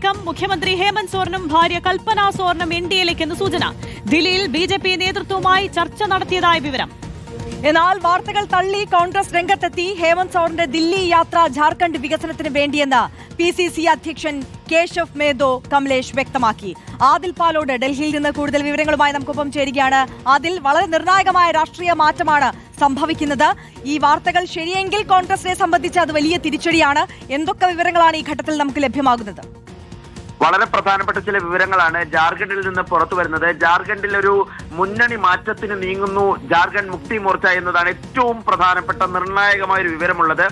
നീക്കം മുഖ്യമന്ത്രി ഹേമന്ത് സോറനും ഭാര്യ കൽപ്പന സോറനും എൻ സൂചന. ദില്ലിയിൽ ബി ജെ പി നേതൃത്വവുമായി ചർച്ച നടത്തിയതായി വിവരം. എന്നാൽ വാർത്തകൾ തള്ളി കോൺഗ്രസ് രംഗത്തെത്തി ഹേമന്ത് സോറിന്റെ ദില്ലി യാത്ര ജാർഖണ്ഡ് വികസനത്തിന് വേണ്ടിയെന്ന് പി സി സി അധ്യക്ഷൻ കേശവ് മേദോ കമലേഷ് വ്യക്തമാക്കി. ആദിൽ പാലോട് ഡൽഹിയിൽ നിന്ന് കൂടുതൽ വിവരങ്ങളുമായി നമുക്കൊപ്പം ചേരുകയാണ്. അതിൽ വളരെ നിർണായകമായ രാഷ്ട്രീയ മാറ്റമാണ് സംഭവിക്കുന്നത്. ഈ വാർത്തകൾ ശരിയെങ്കിൽ കോൺഗ്രസിനെ സംബന്ധിച്ച് അത് വലിയ തിരിച്ചടിയാണ്. എന്തൊക്കെ വിവരങ്ങളാണ് ഈ ഘട്ടത്തിൽ നമുക്ക് ലഭ്യമാകുന്നത്? വളരെ പ്രധാനപ്പെട്ട ചില വിവരങ്ങളാണ്. ജാർഖണ്ഡിൽ നിന്ന് പുറത്തു വരുന്നത്. ജാർഖണ്ഡിൽ ഒരു മുന്നണി മാറ്റത്തിന് നീങ്ങുന്നു. ജാർഖണ്ഡ് മുക്തി മോർച്ച എന്നതാണ് ഏറ്റവും പ്രധാനപ്പെട്ട നിർണായകമായ ഒരു വിവരമുള്ളത്.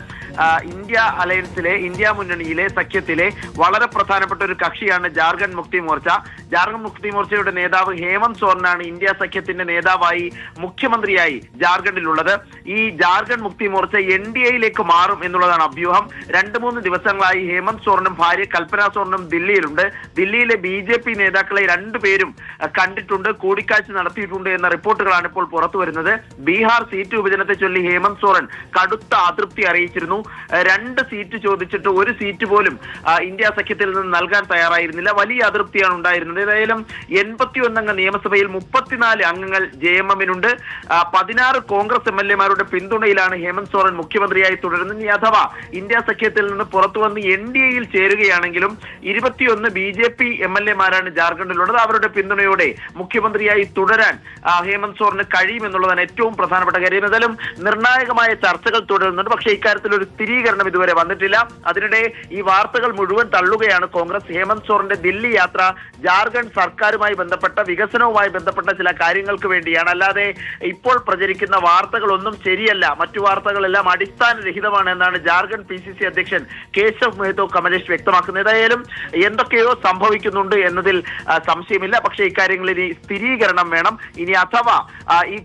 ഇന്ത്യ അലയൻസിലെ ഇന്ത്യ മുന്നണിയിലെ സഖ്യത്തിലെ വളരെ പ്രധാനപ്പെട്ട ഒരു കക്ഷിയാണ് ജാർഖണ്ഡ് മുക്തി മോർച്ച. ജാർഖണ്ഡ് മുക്തി മോർച്ചയുടെ നേതാവ് ഹേമന്ത് സോറനാണ് ഇന്ത്യ സഖ്യത്തിന്റെ നേതാവായി മുഖ്യമന്ത്രിയായി ജാർഖണ്ഡിലുള്ളത്. ഈ ജാർഖണ്ഡ് മുക്തി മോർച്ച എൻ ഡി എയിലേക്ക് മാറും എന്നുള്ളതാണ് അഭ്യൂഹം. രണ്ട് മൂന്ന് ദിവസങ്ങളായി ഹേമന്ത് സോറനും ഭാര്യ കൽപ്പന സോറനും ദില്ലിയിലുണ്ട്. ദില്ലിയിലെ ബി ജെ പി നേതാക്കളെ രണ്ടുപേരും കണ്ടിട്ടുണ്ട് കൂടിക്കാഴ്ച നടത്തിയിട്ടുണ്ട് എന്ന റിപ്പോർട്ടുകളാണ് ഇപ്പോൾ പുറത്തു വരുന്നത് ബീഹാർ സീറ്റ് വിഭജനത്തെ ചൊല്ലി ഹേമന്ത് സോറൻ കടുത്ത അതൃപ്തി അറിയിച്ചിരുന്നു. രണ്ട് സീറ്റ് ചോദിച്ചിട്ട് ഒരു സീറ്റ് പോലും ഇന്ത്യ സഖ്യത്തിൽ നിന്ന് നൽകാൻ തയ്യാറായിരുന്നില്ല. വലിയ അതൃപ്തിയാണ് ഉണ്ടായിരുന്നത്. ഏതായാലും എൺപത്തി ഒന്നംഗ നിയമസഭയിൽ മുപ്പത്തിനാല് അംഗങ്ങൾ ജെ എം എമ്മിനുണ്ട്. പതിനാറ് കോൺഗ്രസ് എം എൽ എമാരുടെ പിന്തുണയിലാണ് ഹേമന്ത് സോറൻ മുഖ്യമന്ത്രിയായി തുടരുന്നത്. അഥവാ ഇന്ത്യ സഖ്യത്തിൽ നിന്ന് പുറത്തു വന്ന് എൻ ഡി എയിൽ ചേരുകയാണെങ്കിലും ഇരുപത്തിയൊന്ന് B J P M L എമാരാണ് ജാർഖണ്ഡിലുള്ളത്. അവരുടെ പിന്തുണയോടെ മുഖ്യമന്ത്രിയായി തുടരാൻ ഹേമന്ത് സോറിന് കഴിയുമെന്നുള്ളതാണ് ഏറ്റവും പ്രധാനപ്പെട്ട കാര്യം. ഏതായാലും നിർണായകമായ ചർച്ചകൾ തുടരുന്നുണ്ട്. പക്ഷേ ഇക്കാര്യത്തിൽ ഒരു സ്ഥിരീകരണം ഇതുവരെ വന്നിട്ടില്ല. അതിനിടെ ഈ വാർത്തകൾ മുഴുവൻ തള്ളുകയാണ് കോൺഗ്രസ്. ഹേമന്ത് സോറിന്റെ ദില്ലി യാത്ര ജാർഖണ്ഡ് സർക്കാരുമായി ബന്ധപ്പെട്ട വികസനവുമായി ബന്ധപ്പെട്ട ചില കാര്യങ്ങൾക്ക് വേണ്ടിയാണ്. അല്ലാതെ ഇപ്പോൾ പ്രചരിക്കുന്ന വാർത്തകളൊന്നും ശരിയല്ല. മറ്റു വാർത്തകളെല്ലാം അടിസ്ഥാനരഹിതമാണ് എന്നാണ് ജാർഖണ്ഡ് പി സി സി അധ്യക്ഷൻ കേശവ് മെഹ്തോ കമലേഷ് വ്യക്തമാക്കുന്നത്. ഏതായാലും എന്തൊക്കെയോ സംഭവിക്കുന്നുണ്ട് എന്നതിൽ സംശയമില്ല. പക്ഷേ ഇക്കാര്യങ്ങളിൽ ഇനി സ്ഥിരീകരണം വേണം. ഇനി അഥവാ ഈ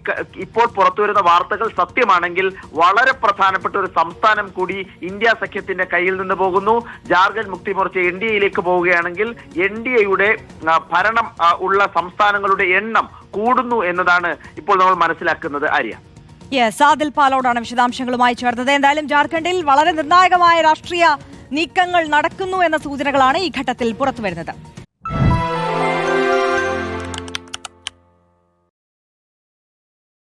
ഇപ്പോൾ പുറത്തുവരുന്ന വാർത്തകൾ സത്യമാണെങ്കിൽ വളരെ പ്രധാനപ്പെട്ട ഒരു സംസ്ഥാനം കൂടി ഇന്ത്യ സഖ്യത്തിന്റെ കയ്യിൽ നിന്ന് പോകുന്നു. ജാർഖണ്ഡ് മുക്തി മോർച്ച എൻ ഡി എയിലേക്ക് പോവുകയാണെങ്കിൽ എൻ ഡി എയുടെ ഭരണം ഉള്ള സംസ്ഥാനങ്ങളുടെ എണ്ണം കൂടുന്നു എന്നതാണ് ഇപ്പോൾ നമ്മൾ മനസ്സിലാക്കുന്നത് ആര്യ. യെസ് ആദിൽ പാലോടാണ് വിശദാംശങ്ങളുമായി ചേർന്നത്. എന്തായാലും ജാർഖണ്ഡിൽ വളരെ നിർണായകമായ രാഷ്ട്രീയ നീക്കങ്ങൾ നടക്കുന്നു എന്ന സൂചനകളാണ് ഈ ഘട്ടത്തിൽ പുറത്തുവരുന്നത്.